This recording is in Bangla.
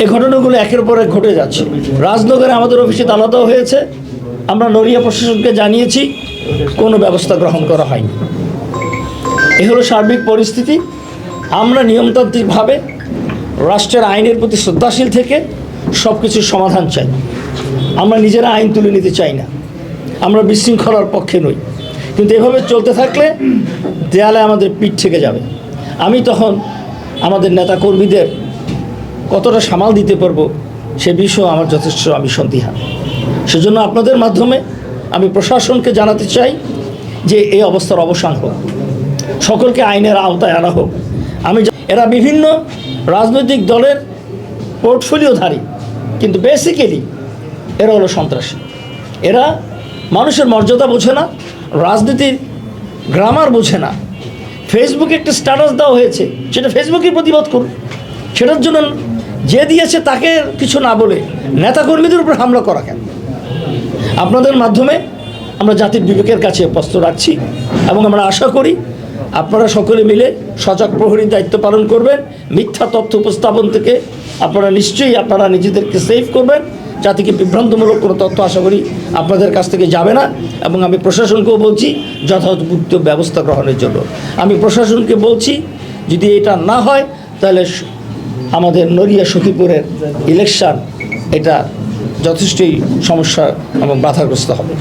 এই ঘটনাগুলো একের পর এক ঘটে যাচ্ছে। রাজনগরে আমাদের অফিসে তালা দেওয়া হয়েছে। আমরা নড়িয়া প্রশাসনকে জানিয়েছি, কোনো ব্যবস্থা গ্রহণ করা হয়নি। এ হলো সার্বিক পরিস্থিতি। আমরা নিয়মতান্ত্রিকভাবে রাষ্ট্রের আইনের প্রতি শ্রদ্ধাশীল থেকে সব কিছুর সমাধান চাই। আমরা নিজেরা আইন তুলে নিতে চাই না। আমরা বিশৃঙ্খলার পক্ষে নই। কিন্তু এভাবে চলতে থাকলে দেয়ালে আমাদের পিঠ থেকে যাবে। আমি তখন আমাদের নেতা কর্মীদের কতটা সামাল দিতে পারব, সে বিষয়ে আমার যথেষ্ট আমি সন্দিহান। সেজন্য আপনাদের মাধ্যমে আমি প্রশাসনকে জানাতে চাই যে এই অবস্থার অবসান হোক, সকলকে আইনের আওতায় আনা হোক। আমি এরা বিভিন্ন রাজনৈতিক দলের পোর্টফোলিওধারী, কিন্তু বেসিক্যালি এরা হলো সন্ত্রাসী। এরা মানুষের মর্যাদা বোঝে না, রাজনীতির গ্রামার বোঝে না। ফেসবুকে একটা স্ট্যাটাস দেওয়া হয়েছে, সেটা ফেসবুকে প্রতিবাদ করুন সেটার জন্য যে দিয়েছে তাকে কিছু না বলে নেতাকর্মীদের উপর হামলা করা কেন? আপনাদের মাধ্যমে আমরা জাতির বিবেকের কাছে প্রস্ত রাখছি এবং আমরা আশা করি আপনারা সকলে মিলে সজাগ প্রহরীর দায়িত্ব পালন করবেন, মিথ্যা তথ্য উপস্থাপন থেকে আপনারা নিশ্চয়ই আপনারা নিজেদেরকে সেভ করবেন। জাতিকে বিভ্রান্তমূলক কোনো তথ্য আশা করি আপনাদের কাছ থেকে যাবে না এবং আমি প্রশাসনকেও বলছি যথাযথ ব্যবস্থা গ্রহণের জন্য। আমি প্রশাসনকে বলছি, যদি এটা না হয়, তাহলে আমাদের নড়িয়া সখীপুরের ইলেকশন এটা যথেষ্টই সমস্যা এবং বাধাগ্রস্ত হবে।